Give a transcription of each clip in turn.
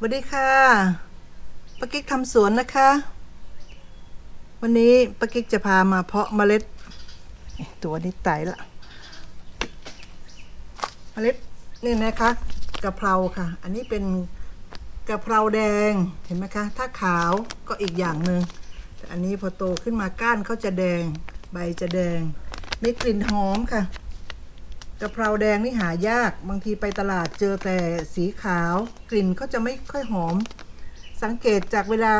สวัสดีค่ะปากิ๊กทำสวนนะคะ วันนี้ปากิ๊กจะพามาเพาะเมล็ด ตัวนี้ไตละเมล็ดนี่นะคะกะเพราค่ะ อันนี้เป็นกะเพราแดงเห็นไหมคะ ถ้าขาวก็อีกอย่างหนึ่งแต่อันนี้พอโตขึ้นมาก้านเขาจะแดง ใบจะแดงมีกลิ่นหอมค่ะ กะเพราแดงนี่หายากบางทีไปตลาดเจอแต่สีขาว กลิ่นเขาจะไม่ค่อยหอม สังเกตจากเวลา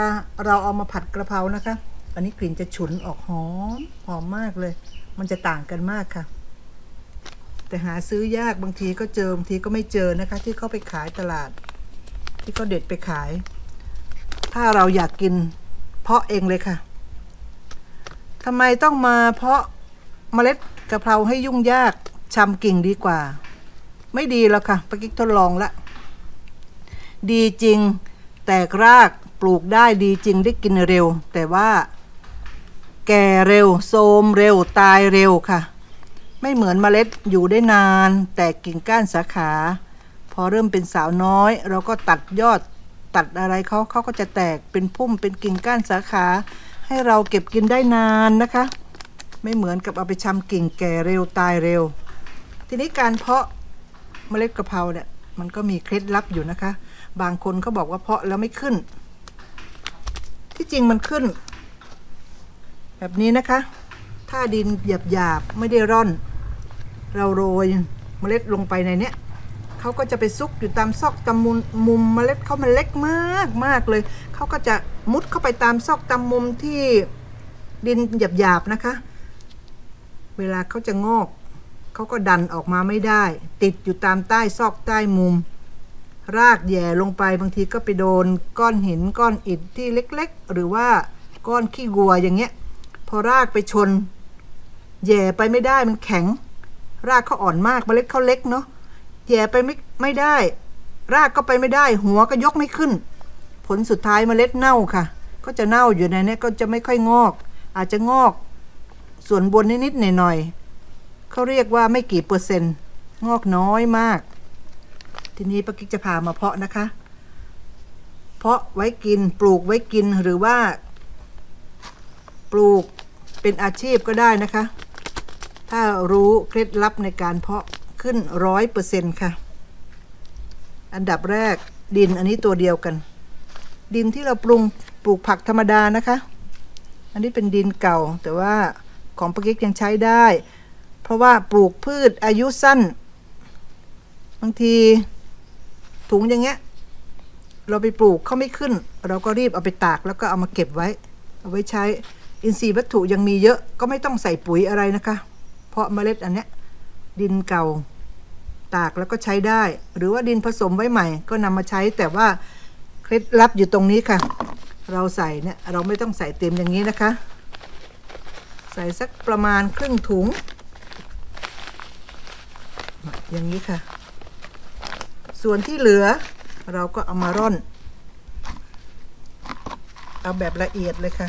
เราเอามาผัดกระเพรานะคะ อันนี้กลิ่นจะฉุนออกหอมหอมมากเลย มันจะต่างกันมากค่ะ แต่หาซื้อยากบางทีก็เจอบางทีก็ไม่เจอนะคะ ที่เขาไปขายตลาด ที่เขาเด็ดไปขาย ถ้าเราอยากกิน เพาะเองเลยค่ะทำไมต้องมาเพาะเมล็ดกะเพราให้ยุ่งยาก ชำกิ่งดีกว่า ไม่ดีแล้วค่ะปากิ๊กทดลองละดีจริง แตกรากปลูกได้ดีจริงได้กินเร็ว แต่ว่า แก่เร็วโทมเร็วตายเร็วค่ะ ไม่เหมือนเมล็ดอยู่ได้นาน แตกกิ่งก้านสาขา พอเริ่มเป็นสาวน้อย เราก็ตัดยอดตัดอะไรเขาเขาก็จะแตกเป็นพุ่มเป็นกิ่งก้านสาขา ให้เราเก็บกินได้นานนะคะ ไม่เหมือนกับเอาไปชำกิ่งแก่เร็วตายเร็ว ทีนี้การเพาะเมล็ดกะเพราเนี่ยมันก็มีเคล็ดลับอยู่นะคะ บางคนเขาบอกว่าเพาะแล้วไม่ขึ้น ที่จริงมันขึ้น แบบนี้นะคะ ถ้าดินหยาบๆไม่ได้ร่อน เราโรยเมล็ดลงไปในเนี้ยเขาก็จะไปซุกอยู่ตามซอกตามมุมมุมเมล็ดเขามันเล็กมากมากเลยเขาก็จะมุดเข้าไปตามซอกตามมุมที่ดินหยาบๆนะคะ เวลาเขาจะงอก เขาก็ดันออกมาไม่ได้ ติดอยู่ตามใต้ซอกใต้มุม รากแย่ลงไปบางทีก็ไปโดนก้อนหินก้อนอิฐที่เล็กๆ หรือว่าก้อนขี้วัวอย่างเงี้ย พอรากไปชน แย่ไปไม่ได้มันแข็ง รากเขาอ่อนมากเมล็ดเขาเล็กเนาะแย่ไปไม่ไม่ได้ รากก็ไปไม่ได้ หัวก็ยกไม่ขึ้น ผลสุดท้ายเมล็ดเน่าค่ะ ก็จะเน่าอยู่ในนี้ก็จะไม่ค่อยงอก อาจจะงอก ส่วนบนนิดๆหน่อยๆ เขาเรียกว่าไม่กี่เปอร์เซ็นต์ งอกน้อยมาก ทีนี้ป้ากิ๊กจะพามาเพาะนะคะ เพาะไว้กินปลูกไว้กินหรือว่า ปลูกเป็นอาชีพก็ได้นะคะ ถ้ารู้เคล็ดลับในการเพาะขึ้นร้อยเปอร์เซ็นต์ค่ะ อันดับแรกดินอันนี้ตัวเดียวกัน ดินที่เราปรุงปลูกผักธรรมดานะคะ อันนี้เป็นดินเก่าแต่ว่าของปากิ๊กยังใช้ได้ เพราะว่าปลูกพืชอายุสั้น บางทีถุงอย่างเงี้ย เราไปปลูกเขาไม่ขึ้น เราก็รีบเอาไปตากแล้วก็เอามาเก็บไว้ เอาไว้ใช้อินทรีย์วัตถุยังมีเยอะก็ไม่ต้องใส่ปุ๋ยอะไรนะคะ เพราะเมล็ดอันเนี้ยดินเก่าตากแล้วก็ใช้ได้ หรือว่าดินผสมไว้ใหม่ ก็นำมาใช้แต่ว่าเคล็ดลับอยู่ตรงนี้ค่ะ เราใส่เนี่ยเราไม่ต้องใส่เต็มอย่างนี้นะคะ ใส่สักประมาณครึ่งถุง อย่างนี้ค่ะ ส่วนที่เหลือเราก็เอามาร่อน เอาแบบละเอียดเลยค่ะ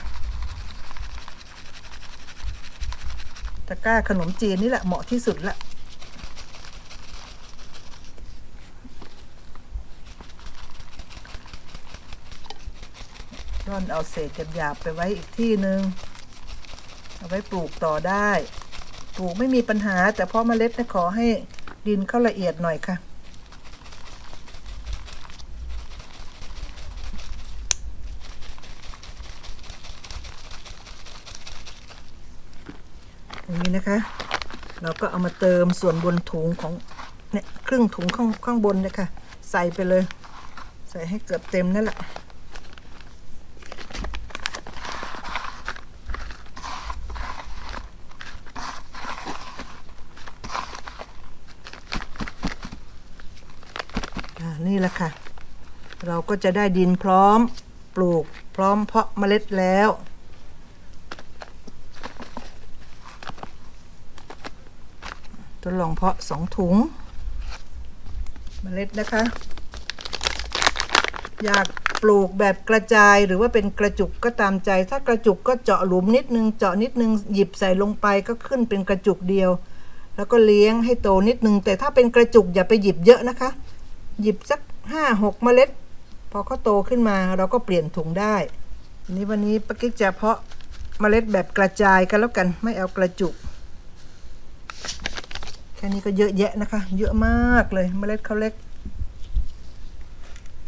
ตะกร้าขนมจีนนี่แหละเหมาะที่สุดละร่อนเอาเศษหยาบๆไปไว้อีกที่หนึ่งเอาไว้ปลูกต่อได้ ปลูกไม่มีปัญหาแต่พาะเมล็ดนะขอให้ ดินเข้าละเอียดหน่อยค่ะ อย่างนี้นะคะ เราก็เอามาเติมส่วนบนถุงของเนี่ยครึ่งถุงข้างข้างบนเลยค่ะ ใส่ไปเลย ใส่ให้เกือบเต็มนั่นแหละ อ่านี่แหละค่ะ เราก็จะได้ดินพร้อมปลูกพร้อมเพาะเมล็ดแล้ว ทดลองเพาะสองถุง เมล็ดนะคะ อยากปลูกแบบกระจายหรือว่าเป็นกระจุกก็ตามใจ ถ้ากระจุกก็เจาะหลุมนิดนึง เจาะนิดนึง หยิบใส่ลงไปก็ขึ้นเป็นกระจุกเดียว แล้วก็เลี้ยงให้โตนิดนึง แต่ถ้าเป็นกระจุกอย่าไปหยิบเยอะนะคะ หยิบสักห้าหกเมล็ด พอเขาโตขึ้นมาเราก็เปลี่ยนถุงได้นี้วันนี้ป้ากิ๊กจะเพาะเมล็ดแบบกระจายกันแล้วกันไม่เอากระจุกแค่นี้ก็เยอะแยะนะคะ เยอะมากเลยเมล็ดเขาเล็ก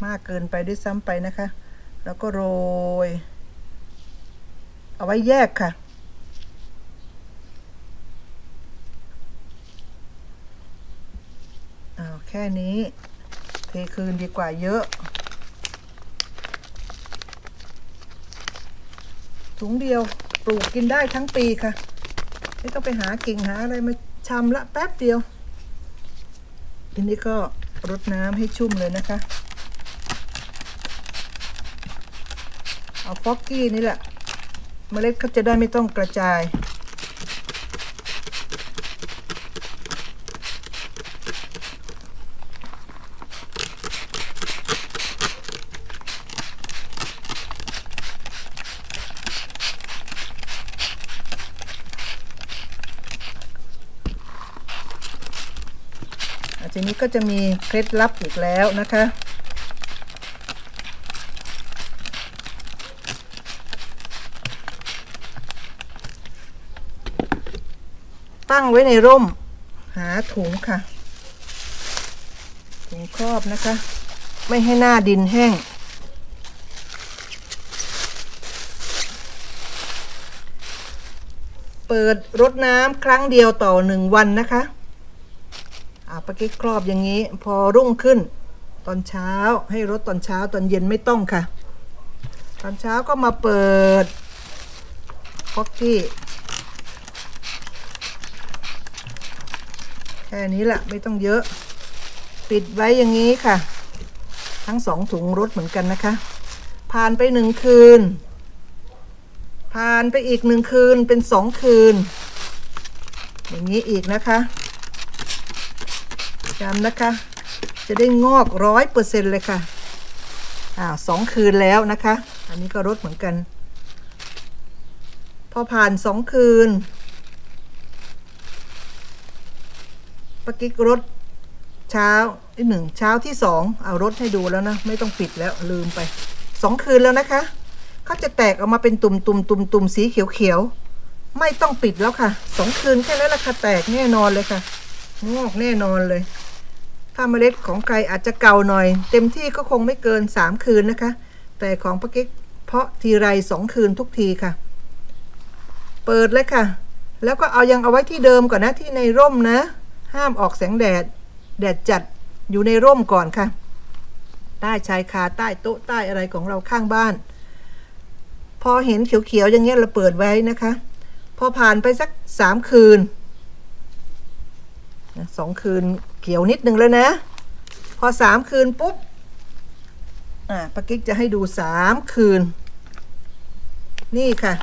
มากเกินไปด้วยซ้ำไปนะคะ แล้วก็โรย เอาไว้แยกค่ะเอาแค่นี้ เทคืนดีกว่าเยอะ ถุงเดียวปลูกกินได้ทั้งปีค่ะ ไม่ต้องไปหากิ่งหาอะไรมาชำละแป๊บเดียว ทีนี้ก็รดน้ำให้ชุ่มเลยนะคะ เอาฟอกกี้นี่แหละเมล็ดเขาจะได้ไม่ต้องกระจาย นี้ก็จะมีเคล็ดลับอีกแล้วนะคะ ตั้งไว้ในร่ม หาถุงค่ะ ถุงครอบนะคะ ไม่ให้หน้าดินแห้งเปิดรดน้ำครั้งเดียวต่อหนึ่งวันนะคะ อ่าปากิ๊กครอบอย่างนี้ พอรุ่งขึ้น ตอนเช้าให้รดตอนเช้าตอนเย็นไม่ต้องค่ะ ตอนเช้าก็มาเปิดฟอกกี้แค่นี้แหละไม่ต้องเยอะ ปิดไว้อย่างนี้ค่ะ ทั้งสองถุงรดเหมือนกันนะคะ ผ่านไปหนึ่งคืน ผ่านไปอีกหนึ่งคืนเป็นสองคืน อย่างนี้อีกนะคะ จำนะคะ จะได้งอกร้อยเปอร์เซ็นเลยค่ะอ่าวสองคืนแล้วนะคะ อันนี้ก็รดเหมือนกัน พอผ่านสองคืนปกิกรดเช้าที่หนึ่งเช้าที่สองเอารดให้ดูแล้วนะ ไม่ต้องปิดแล้วลืมไปสองคืนแล้วนะคะเขาจะแตกออกมาเป็นตุ่มตุ่มตุ่มตุ่มสีเขียวเขียวๆไม่ต้องปิดแล้วค่ะสองคืนแค่นั้นแหละค่ะแตกแน่นอนเลยค่ะงอกแน่นอนเลย ถ้าเมล็ดของใครอาจจะเก่าหน่อย เต็มที่ก็คงไม่เกิน 3 คืนนะคะ แต่ของปากิ๊กเพาะทีไรสองคืนทุกทีค่ะ เปิดเลยค่ะ แล้วก็เอายังเอาไว้ที่เดิมก่อนนะที่ในร่มนะ ห้ามออกแสงแดด แดดจัดอยู่ในร่มก่อนค่ะ ใต้ชายคาใต้โต๊ะใต้อะไรของเราข้างบ้าน พอเห็นเขียวๆอย่างเงี้ยเราเปิดไว้นะคะ พอผ่านไปสักสามคืน สองคืนเขียวนิดนึงแล้วนะ พอสามคืนปุ๊บ อ่าปากิ๊กจะให้ดูสามคืน นี่ค่ะ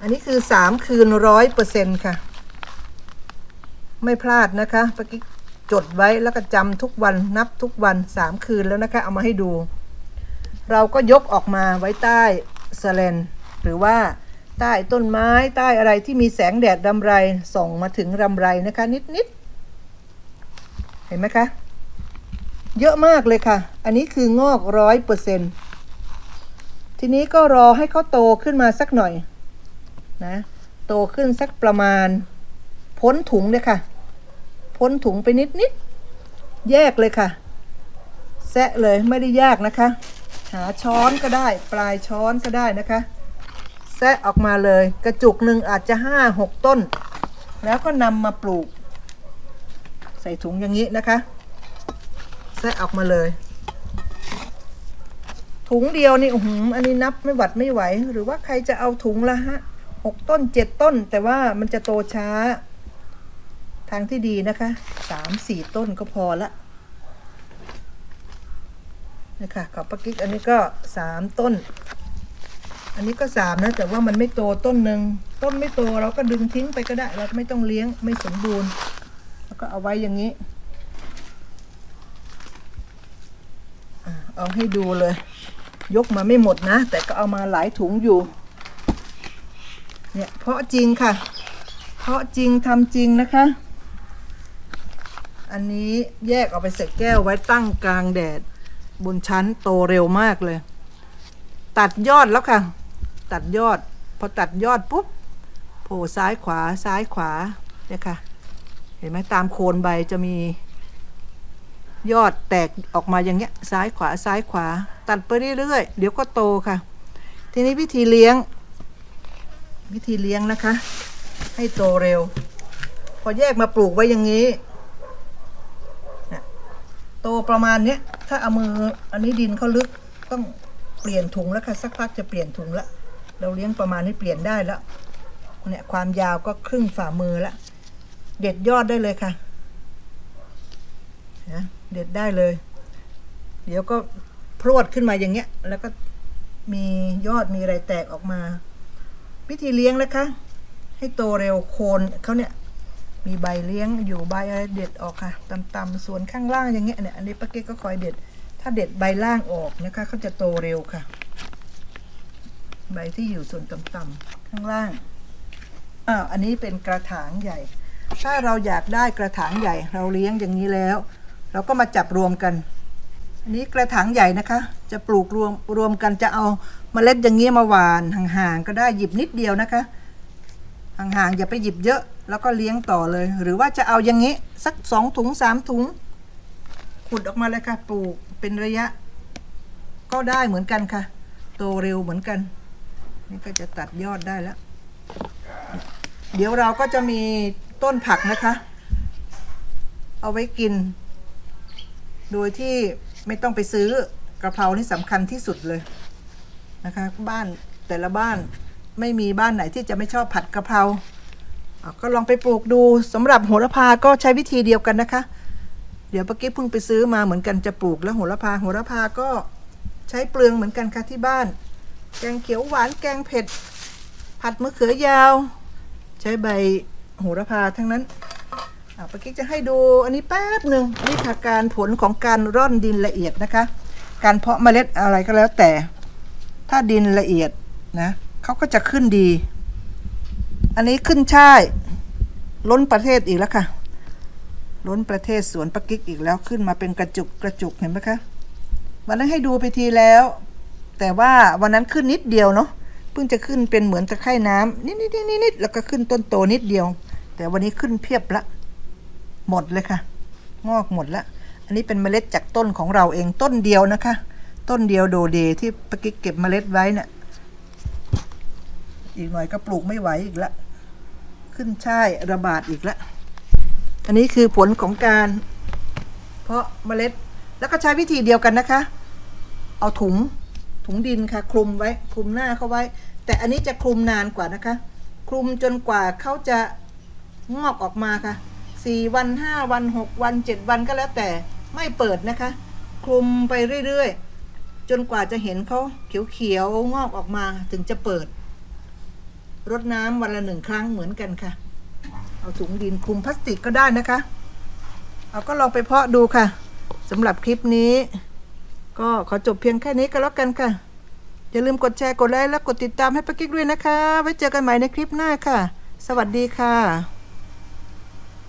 อันนี้คือสามคืนร้อยเปอร์เซ็นค่ะ ไม่พลาดนะคะปากิ๊กจดไว้แล้วก็จำทุกวันนับทุกวันสามคืนแล้วนะคะ เอามาให้ดู เราก็ยกออกมาไว้ใต้สแลนหรือว่าใต้ต้นไม้ใต้อะไรที่มีแสงแดดรำไรส่องมาถึงรำไรนะคะ นิดๆ เห็นไหมคะ เยอะมากเลยค่ะ อันนี้คืองอกร้อยเปอร์เซ็นทีนี้ก็รอให้เขาโตขึ้นมาสักหน่อยนะโตขึ้นสักประมาณ พ้นถุงเลยค่ะ พ้นถุงไปนิดๆแยกเลยค่ะ แซะเลยไม่ได้ยากนะคะ หาช้อนก็ได้ปลายช้อนก็ได้นะคะ แซะออกมาเลย กระจุกหนึ่งอาจจะห้าหกต้น แล้วก็นำมาปลูก ใส่ถุงอย่างนี้นะคะแซะออกมาเลย ถุงเดียวนี่อื้อหืออันนี้นับไม่หวัดไม่ไหว หรือว่าใครจะเอาถุงละฮะหกต้นเจ็ดต้น แต่ว่ามันจะโตช้า ทางที่ดีนะคะสามสี่ต้นก็พอละนี่ค่ะกับปากิ๊กอันนี้ก็สามต้น อันนี้ก็สามนะแต่ว่ามันไม่โตต้นหนึ่งต้นไม่โตเราก็ดึงทิ้งไปก็ได้เราไม่ต้องเลี้ยงไม่สมบูรณ์ แล้วก็เอาไว้อย่างนี้เอาให้ดูเลย ยกมาไม่หมดนะ แต่ก็เอามาหลายถุงอยู่ เนี่ยเพราะจริงค่ะ เพราะจริงทำจริงนะคะ อันนี้แยกออกไปใส่แก้วไว้ตั้งกลางแดด บนชั้นโตเร็วมากเลย ตัดยอดแล้วค่ะ ตัดยอด พอตัดยอดปุ๊บโผล่ซ้ายขวาซ้ายขวาเนี่ยค่ะ เห็นไหมตามโคนใบจะมียอดแตกออกมาอย่างเงี้ยซ้ายขวาซ้ายขวา ตัดไปเรื่อยๆเดี๋ยวก็โตค่ะ ทีนี้วิธีเลี้ยง วิธีเลี้ยงนะคะ ให้โตเร็ว พอแยกมาปลูกไว้อย่างนี้โตประมาณเนี้ยถ้าเอามืออันนี้ดินเขาลึกต้องเปลี่ยนถุงแล้วค่ะสักพักจะเปลี่ยนถุงละเราเลี้ยงประมาณนี้เปลี่ยนได้แล้วเนี่ยความยาวก็ครึ่งฝ่ามือละ เด็ดยอดได้เลยค่ะนะเด็ดได้เลย เดี๋ยวก็พรวดขึ้นมาอย่างเงี้ย แล้วก็มียอดมีอะไรแตกออกมา วิธีเลี้ยงนะคะ ให้โตเร็วโคนเขาเนี่ย มีใบเลี้ยงอยู่ใบอะไรเด็ดออกค่ะต่ำๆส่วนข้างล่างอย่างเงี้ยเนี่ยอันนี้ป้าเก๊กก็คอยเด็ด ถ้าเด็ดใบล่างออกนะคะเขาจะโตเร็วค่ะ ใบที่อยู่ส่วนต่ำๆข้างล่างอ้าวอันนี้เป็นกระถางใหญ่ ถ้าเราอยากได้กระถางใหญ่เราเลี้ยงอย่างนี้แล้ว เราก็มาจับรวมกัน อันนี้กระถางใหญ่นะคะ จะปลูกรวมรวมกันจะเอาเมล็ดอย่างเงี้มาหวานห่างๆก็ได้หยิบนิดเดียวนะคะ ห่างๆอย่าไปหยิบเยอะแล้วก็เลี้ยงต่อเลย หรือว่าจะเอาอย่างนี้สักสองถุงสามถุง ขุดออกมาเลยค่ะ ปลูกเป็นระยะ ก็ได้เหมือนกันค่ะ โตเร็วเหมือนกัน นี่ก็จะตัดยอดได้แล้ว เดี๋ยวเราก็จะมีต้นผักนะคะ เอาไว้กิน โดยที่ไม่ต้องไปซื้อกระเพรานี่สำคัญที่สุดเลยนะคะ บ้านแต่ละบ้านไม่มีบ้านไหนที่จะไม่ชอบผัดกระเพราก็ลองไปปลูกดูสำหรับโหระพาก็ใช้วิธีเดียวกันนะคะ เดี๋ยวปากี้เพิ่งไปซื้อมาเหมือนกันจะปลูกแล้วโหระพาโหระพาก็ใช้เปลืองเหมือนกันค่ะที่บ้าน แกงเขียวหวานแกงเผ็ด ผัดมะเขือยาว ใช้ใบ โหระพาทั้งนั้นอะปากิ๊กจะให้ดูอันนี้แป๊บหนึ่งนี่ค่ะการผลของการร่อนดินละเอียดนะคะ การเพาะเมล็ดอะไรก็แล้วแต่ ถ้าดินละเอียดนะเขาก็จะขึ้นดี อันนี้ขึ้นช่ายล้นประเทศอีกแล้วค่ะ ล้นประเทศสวนปากิ๊กอีกแล้วขึ้นมาเป็นกระจุกกระจุกเห็นไหมคะวันนั้นให้ดูไปทีแล้ว แต่ว่าวันนั้นขึ้นนิดเดียวเนาะเพิ่งจะขึ้นเป็นเหมือนตะไคร่น้ำนิดนิดนิดนิดนิดแล้วก็ขึ้นต้นโตนิดเดียว แต่วันนี้ขึ้นเพียบละ หมดเลยค่ะ งอกหมดละ อันนี้เป็นเมล็ดจากต้นของเราเองต้นเดียวนะคะ ต้นเดียวโดเดที่ปะกิกเก็บเมล็ดไว้เนี่ยอีกหน่อยก็ปลูกไม่ไหวอีกละ ขึ้นช่ายระบาดอีกละ อันนี้คือผลของการ เพราะเมล็ดแล้วก็ใช้วิธีเดียวกันนะคะ เอาถุงถุงดินค่ะ คลุมไว้ คลุมหน้าเขาไว้ แต่อันนี้จะคลุมนานกว่านะคะ คลุมจนกว่าเขาจะ งอกออกมาค่ะสี่วันห้าวันหกวันเจ็ดวันก็แล้วแต่ไม่เปิดนะคะ คลุมไปเรื่อยๆ จนกว่าจะเห็นเขาเขียวๆงอกออกมาถึงจะเปิด รดน้ำวันละหนึ่งครั้งเหมือนกันค่ะ เอาถุงดินคลุมพลาสติกก็ได้นะคะ เอาก็ลองไปเพาะดูค่ะสำหรับคลิปนี้ ก็ขอจบเพียงแค่นี้ก็แล้วกันค่ะ อย่าลืมกดแชร์กดไลค์และกดติดตามให้ปากิ๊กด้วยนะคะ ไว้เจอกันใหม่ในคลิปหน้าค่ะ สวัสดีค่ะ